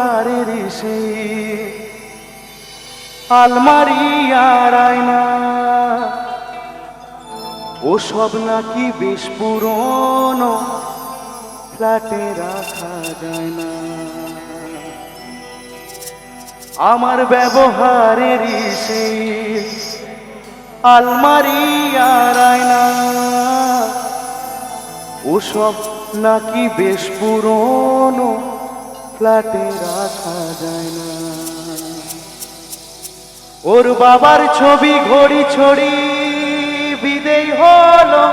ব্যবহারের সেই আলমারি আর ও সব নাকি বেশ পুরনো, ফ্ল্যাটে রাখা যায় না। আমার ব্যবহারের সেই আলমারি আর আয়না। ওসব নাকি বেশ পুরনো ফ্ল্যাটে রাখা যায় না। ওর বাবার ছবি ঘড়ি ছড়ি বিদেই হলো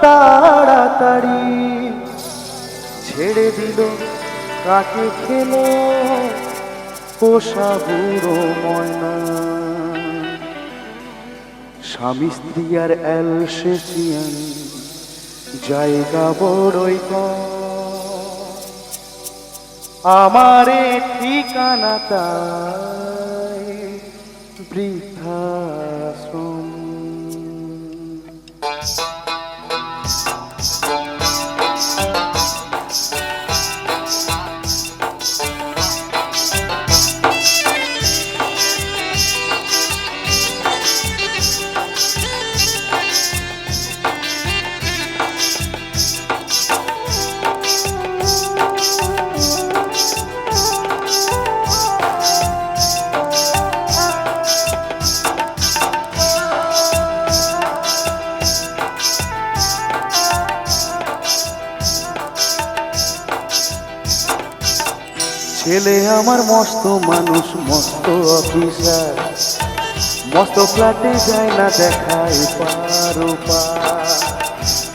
তাড়াতাড়ি। ছেড়ে দিল, কাকে খেলো? পোষা বুড়ো ময়না। স্বামী স্ত্রী আর অ্যালসেসিয়ান, জায়গা বড়ই কম। আমারে ঠিকানা তাই বৃদ্ধাশ্রম ছেলে আমার মস্ত মানুষ, মস্ত অফিসার মস্ত ফ্ল্যাটে যায় না দেখায় পারো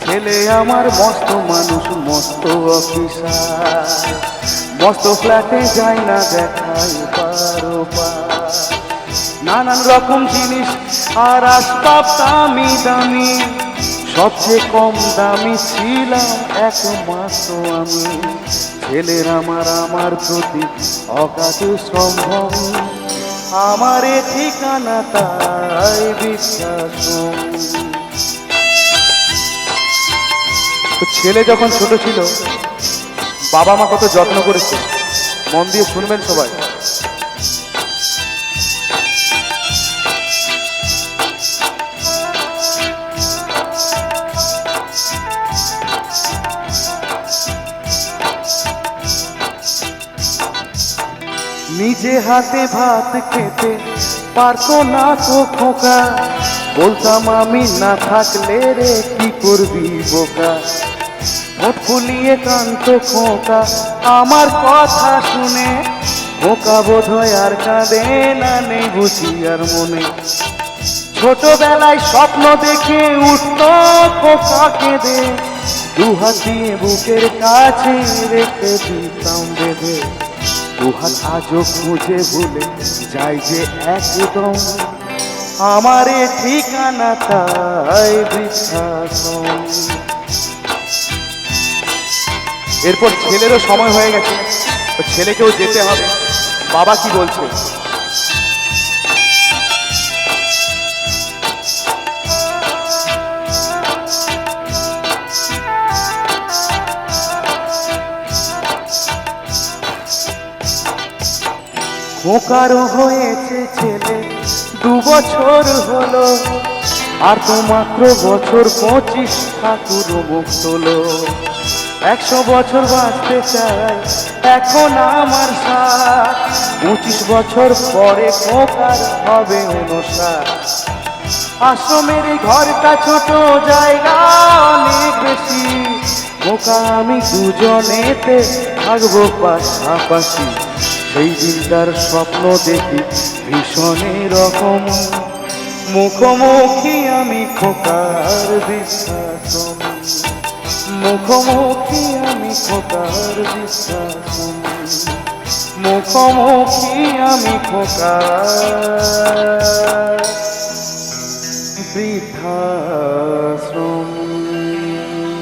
ছেলে আমার মস্ত মানুষ, মস্ত অফিসার মস্ত ফ্ল্যাটে যায় না দেখায় পারো নানান রকম জিনিস আর আসবাব দামি দামি। সবচেয়ে কম দামি ছিলাম এক মাস আমি। ছেলের আমার আমার প্রতি অগাধ সম্ভব। আমার ঠিকানা তাই বিশ্বাস ছেলে যখন ছোট ছিল, বাবা মা কত যত্ন করেছে, মন দিয়ে শুনবেন সবাই। নিজে হাতে ভাত খেতে পারতো না তো খোকা। বলতাম, আমি না থাকলে রে কি করবি বোকা? ঠোঁট ফুলিয়ে কান্ত খোকা। আমার কথা শুনে খোকা বোধ আর কাঁদে না নেই বুঝি আর মনে। ছোটবেলায় স্বপ্ন দেখে উঠত খোকা কেঁদে। দু হাত দিয়ে বুকের কাছে রেখে দিতাম বেঁধে। দুহাত আজও খুঁজে ভুলে যাই যে একদম আমার ঠিকানা তাই বৃদ্ধাশ্রম এরপর ছেলেরও সময় হয়ে গেছে। ছেলেকেও যেতে হবে। বাবা কি বলছে? খোকারও হয়েছে ছেলে, দু বছর হলো, আর তো মাত্র বছর পঁচিশ ঠাকুর মুখ তোলো। একশো বছর বাঁচতে চাই, এখন আমার সাথ। পঁচিশ বছর পরে খোকার হবে অনুসার। আশ্রমের ঘরটা ছোট, জায়গা অনেক বেশি। খোকা আমি দুজনেতে থাকব পাশাপাশি। সেই দিনটার স্বপ্ন দেখি ভীষণ রকম। মুখোমুখি আমি খোকার বিশ্বাস মুখোমুখি আমি খোকার বিশ্বাস মুখোমুখি আমি খোকার। বৃদ্ধাশ্রম